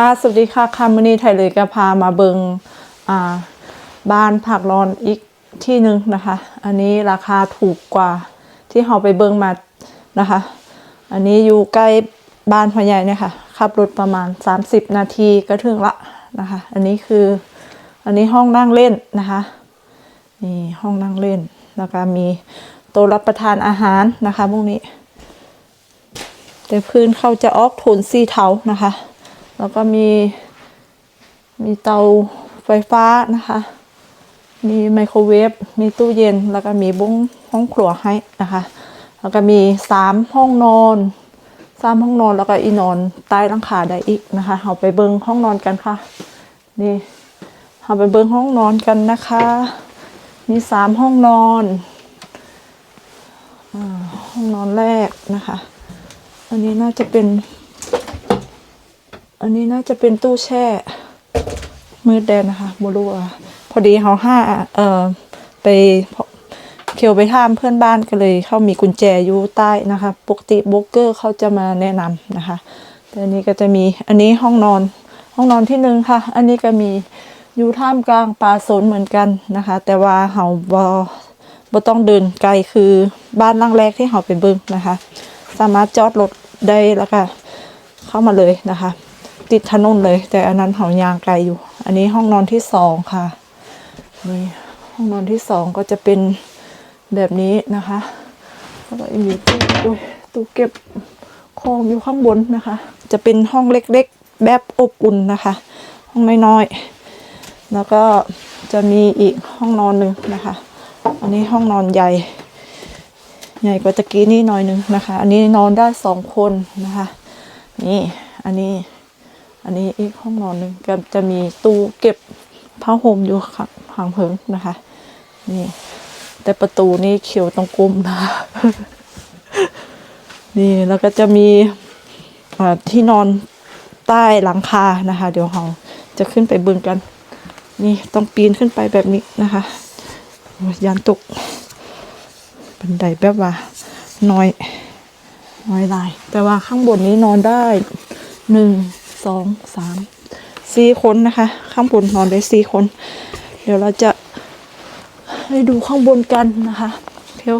ค่ะสวัสดีค่ะคามือนีไทยเลยก็พามาเบิงอ่าบ้านผักร้อนอีกที่หนึ่งนะคะ อันนี้ราคาถูกกว่าที่เราไปเบิงมานะคะ อันนี้อยู่ใกล้บ้านพ่อใหญ่เนี่ยค่ะขับรถประมาณ 30 นาทีก็ถึงละนะคะ อันนี้คืออันนี้ห้องนั่งเล่นนะคะนี่ห้องนั่งเล่นแล้วก็มีโต๊ะรับประทานอาหารนะคะพวกนี้ แต่พื้นเขาจะออกโทนสีเทานะคะ แล้วก็มี มีเตาไฟฟ้านะคะ มีไมโครเวฟ มีตู้เย็น แล้วก็มีบุ้งห้องครัวให้นะคะ แล้วก็มีสามห้องนอนสามห้องนอนแล้วก็อีนอนใต้หลังคาได้อีกนะคะเอาไปเบิ้งห้องนอนกันค่ะ นี่เอาไปเบิ้งห้องนอนกันนะคะ มีสามห้องนอนอาห้องนอนแรกนะคะ อันนี้น่าจะเป็น อันนี้น่าจะเป็นตู้แช่ มืดแดนนะคะบรู้ว่าพอดีเขาห้าเอ่อไปเคียวไปท่ามเพื่อนบ้านก็เลย เขามีกุญแจอยู่ใต้นะคะปกติโบรกเกอร์เขาจะมาแนะนำนะคะ แต่อันนี้ก็จะมีอันนี้ห้องนอนห้องนอนที่หนึ่งค่ะ อันนี้ก็มีอยู่ท่ามกลางป่าสนเหมือนกันนะคะ แต่ว่าเขาบบ่ต้องเดินไกลคือบ้านหลังแรกที่เขาไปเบิ่งนะคะ สามารถจอดรถได้แล้วก็เข้ามาเลยนะคะ ติดถนนเลย แต่อันนั้นเขายางไกลอยู่ อันนี้ห้องนอนที่สองค่ะนี่ห้องนอนที่สองก็จะเป็นแบบนี้นะคะแล้วก็มีตู้อุ๊ยตู้เก็บของอยู่ข้างบนนะคะ จะเป็นห้องเล็กๆ แบบอบอุ่นนะคะ ห้องน้อยๆแล้วก็จะมีอีกห้องนอนหนึ่งนะคะ อันนี้ห้องนอนใหญ่ ใหญ่กว่าตะกี้นี่หน่อยหนึงนะคะ อันนี้นอนได้สองคนนะคะ นี่อันนี้ อันนี้อีกห้องนอนหนึ่งก็จะมีตู้เก็บผ้าห่มอยู่ข้างหางเพิงนะคะ นี่ แต่ประตูนี่เขียวตรงกลมนะคะนี่แล้วก็จะมีที่นอนใต้หลังคานะคะ เดี๋ยวเราจะขึ้นไปเบิ่งกัน นี่ต้องปีนขึ้นไปแบบนี้นะคะยยานตกบันไดแบบว่าน้อยน้อยลาย แต่ว่าข้างบนนี้นอนได้หนึ่ง สองสามสี่คนนะคะ ข้างบนนอนได้สี่คน เดี๋ยวเราจะให้ดูข้างบนกันนะคะเพียว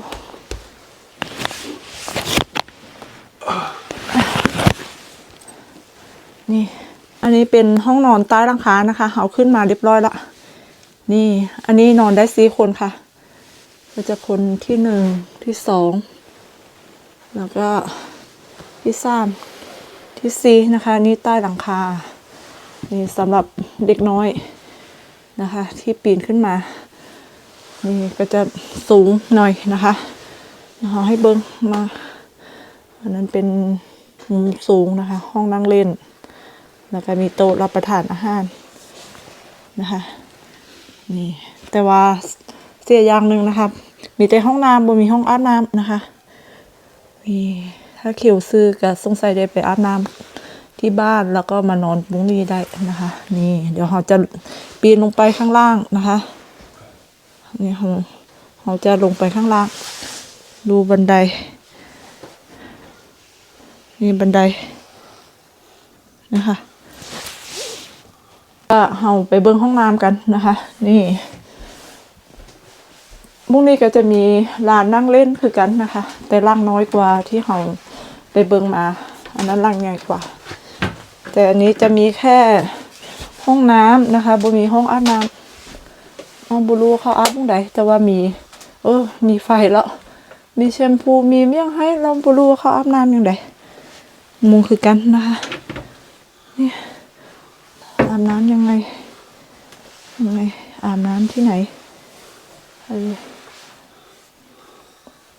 นี่ อันนี้เป็นห้องนอนใต้หลังคานะคะ เอาขึ้นมาเรียบร้อยละ นี่ อันนี้นอนได้สี่คนค่ะ ก็จะคนที่หนึ่งที่สอง แล้วก็ที่สาม ที่สี่นะคะนี่ใต้หลังคา นี่สำหรับเด็กน้อยนะคะ ที่ปีนขึ้นมา นี่ก็จะสูงหน่อยนะคะนะคะให้เบิ้งมาอันนั้นเป็นมุมสูงนะคะ ห้องนั่งเล่น แล้วก็มีโต๊ะรับประทานอาหารนะคะนี่แต่ว่าเสียอย่างหนึ่งนะครับมีแต่ห้องน้ำบ่มีห้องอาบน้ำนะคะมี ถ้าเขียวซื้อก็สงสัยได้ไปอาบน้ำที่บ้านแล้วก็มานอนมุ้งนี้ได้นะคะ นี่ เดี๋ยวเราจะปีนลงไปข้างล่างนะคะนี่เราเราจะลงไปข้างล่าง ดูบันไดนี่บันไดนะคะก็เราไปเบิ้งห้องน้ำกันนะคะ นี่ มุกนี้ก็จะมีลานนั่งเล่นคือกันนะคะ แต่ล่างน้อยกว่าที่เราไปเบิ้งมา อันนั้นล่างใหญ่กว่า แต่อันนี้จะมีแค่ห้องน้ำนะคะบ่มีห้องอาบน้ำห้องบรูเขาอาบตรงใดแต่ว่ามี เออ มีไฟแล้วมีแชมพูมีเมี่ยงให้เราบรูว่าเขาอาบน้ำยังไงมุงคือกันนะคะอาบน้ำยังไงยังไงอาบน้ำที่ไหน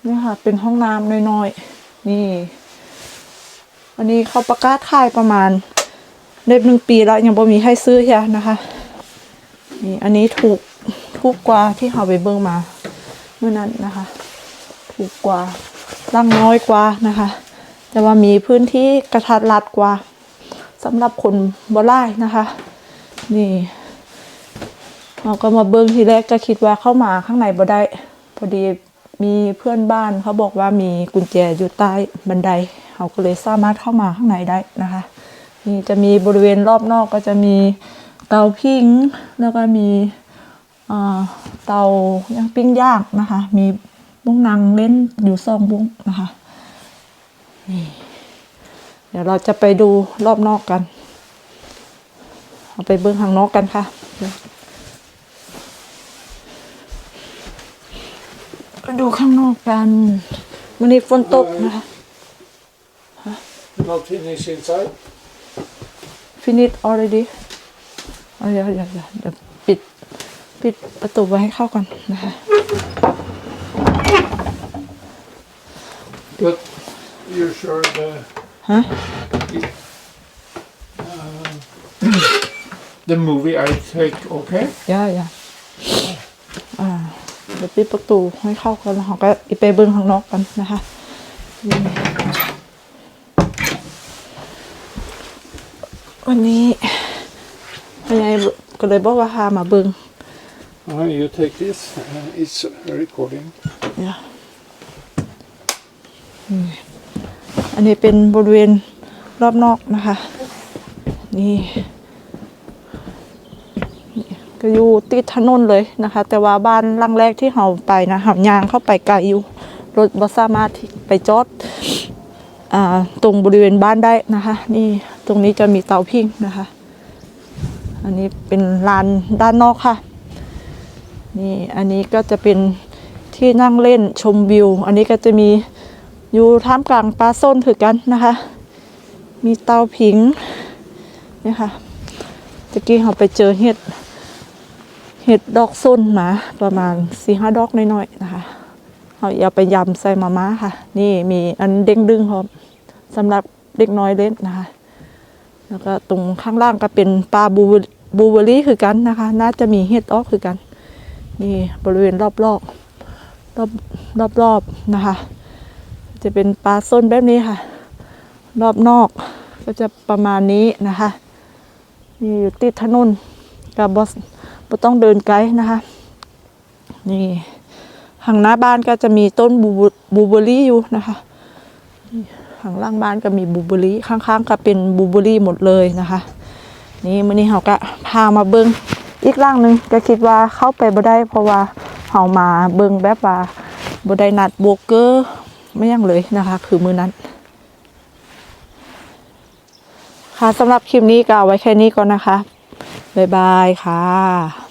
เนี่ค่ะ เป็นห้องน้ำน้อยๆ นี่ อันนี้เขาประกาศขายประมาณเด็บหนึ่งปีแล้วยังบ่มีให้ซื้อเฮียนะคะ นี่อันนี้ถูกถูกกว่าที่เขาไปเบิ่งมา เมื่อนั้นนะคะ ถูกกว่าร่างน้อยกว่านะคะ แต่ว่ามีพื้นที่กระทัดรัดกว่าสำหรับคนบ่ไล่นะคะ นี่เราก็มาเบิ้งทีแรกก็คิดว่าเข้ามาข้างในบ่ได้ พอดี มีเพื่อนบ้านเขาบอกว่ามีกุญแจอยู่ใต้บันไดเขาก็เลยสามารถเข้ามาข้างในได้นะคะนี่จะมีบริเวณรอบนอกก็จะมีเตาพิงแล้วก็มีเตาย่างปิ้งย่างนะคะ มีบุ้งนางเล่นอยู่สองบุ้งนะคะนี่เดี๋ยวเราจะไปดูรอบนอกกัน เอาไปเบื้องข้างนอกกันค่ะ ดูข้างนอกกันวันนี้ฝนตกนะคะ Not finished inside. finish already เอาเดี๋ยวเดี๋ยวเดี๋ยวเดี๋ยวปิด ปิดประตูไว้ให้เข้าก่อนนะคะ But you're sure the ฮะ the movie I take okay? ย่าย่าอ่า เดี๋ยวปิดประตูให้เข้ากันแล้วเราก็อีไปเบิ้งข้างนอกกันนะคะนี่วันนี้พยายก็เลยบอกว่าพามาเบิ้ง Uh, you take this. Uh, it's recording. เนี่ยนี่อันนี้เป็นบริเวณรอบนอกนะคะ นี่นี่ ก็อยู่ติดถนนเลยนะคะ แต่ว่าบ้านหลังแรกที่เราไปนะเรายางเข้าไปไกลอยู่รถบัสามารถที่ไปจอดอตรงบริเวณบ้านได้นะคะ นี่ตรงนี้จะมีเตาพิงนะคะ อันนี้เป็นลานด้านนอกค่ะ นี่อันนี้ก็จะเป็นที่นั่งเล่นชมวิว อันนี้ก็จะมีอยู่ท่ามกลางปลาส้นถือกันนะคะ มีเตาผิงนี่ค่ะตะกี้เราไปเจอเห็ด เห็ดดอกส้นมาประมาณสี่ห้าดอกน้อยๆนะคะเอาอย่าไปยำใส่มาม่าค่ะ นี่มีอันเด้งดึงพร้อมสำหรับเด็กน้อยเล่นนะคะ แล้วก็ตรงข้างล่างก็เป็นปลาบูบูเบอรี่คือกันนะคะ น่าจะมีเห็ดออกคือกัน นี่บริเวณรอบรอบรอบรอบรอบนะคะ จะเป็นปลาส้นแบบนี้ค่ะ รอบนอกก็จะประมาณนี้นะคะนี่อยู่ติดถนนกับบอส บ่ต้องเดินไกลนะคะ นี่ข้างหน้าบ้านก็จะมีต้นบูบูเบอรี่อยู่นะคะนี่ข้างล่างบ้านก็มีบูเบอรี่ข้างๆก็เป็นบูเบอรี่หมดเลยนะคะ นี่มื้อนี้เราก็พามาเบิงอีกร่างหนึ่งก็คิดว่าเข้าไปบ่ได้ เพราะว่าเรามาเบิงแบบว่าบ่ได้นัดโบกเกอร์ไม่ยังเลยนะคะ คือมือนั้นค่ะสำหรับคลิปนี้ก็เอาไว้แค่นี้ก่อนนะคะ บ๊ายบายค่ะ